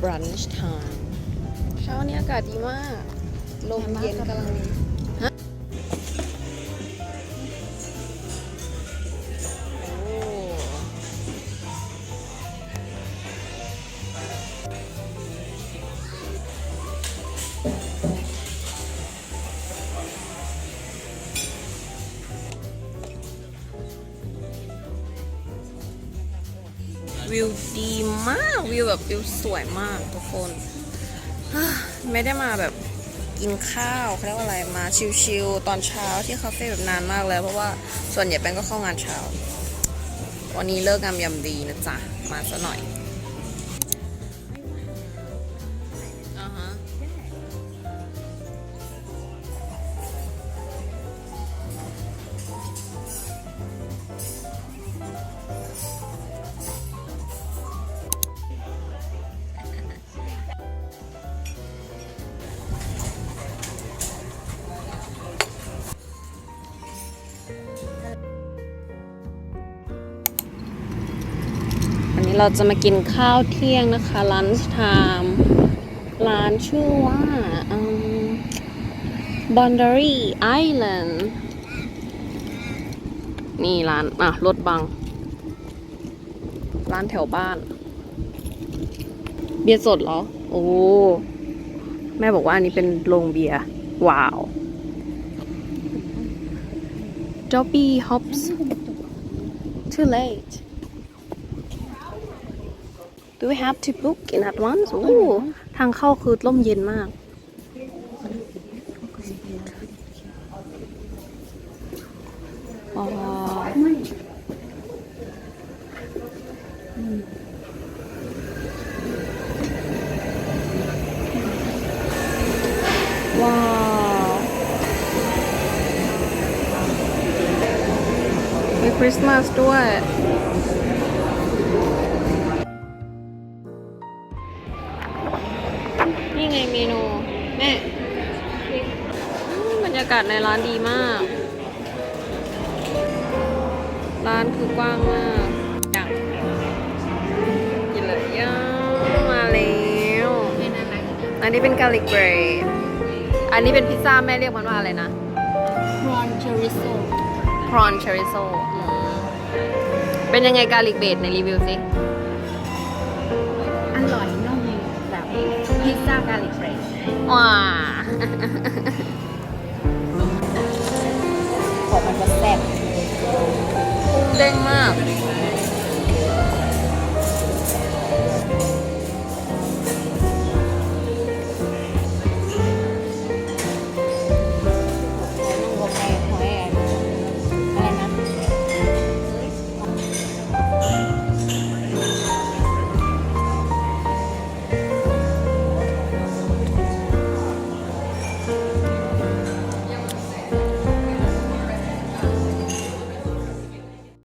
brunch time เช้านี้อากาศดีมาก ลมเย็นกำลังดี วิวดีมากวิวแบบวิวสวยมากทุกคนไม่ได้มาแบบกินข้าวเขาเรียกว่าอะไรมาชิลๆตอนเช้าที่คาเฟ่แบบนานมากแล้ว เพราะว่าส่วนใหญ่แป้งก็เข้างานเช้า วันนี้เลิกงามยำดีนะจ๊ะ มาซะหน่อย เราจะมากินข้าวเที่ยงนะคะ lunch time ร้านชื่อว่าอืม Boundary Island นี่ร้าน อะ รถบัง ร้านแถวบ้าน เบียร์สดเหรอ โอ้ แม่บอกว่าอันนี้เป็นโรงเบียร์ ว้าว Dobby Hops too late Do we have to book in advance โอ้ทางเข้าคือร่มเย็นมาก ว้าวมีคริสต์มาสด้วย นี่ไงเมนูแม่อืมบรรยากาศในร้านดีมาก ร้านคือกว้างมากอยากกินเลยย่ามาแล้วอันนี้เป็นกาลิกเบรดอันนี้เป็นพิซซ่าแม่เรียกมันว่าอะไรนะ prawn chorizo prawn chorizo อืมเป็นยังไงกาลิกเบรดในรีวิวสิ ว้าของมันจะแซ่บเด้งมากอ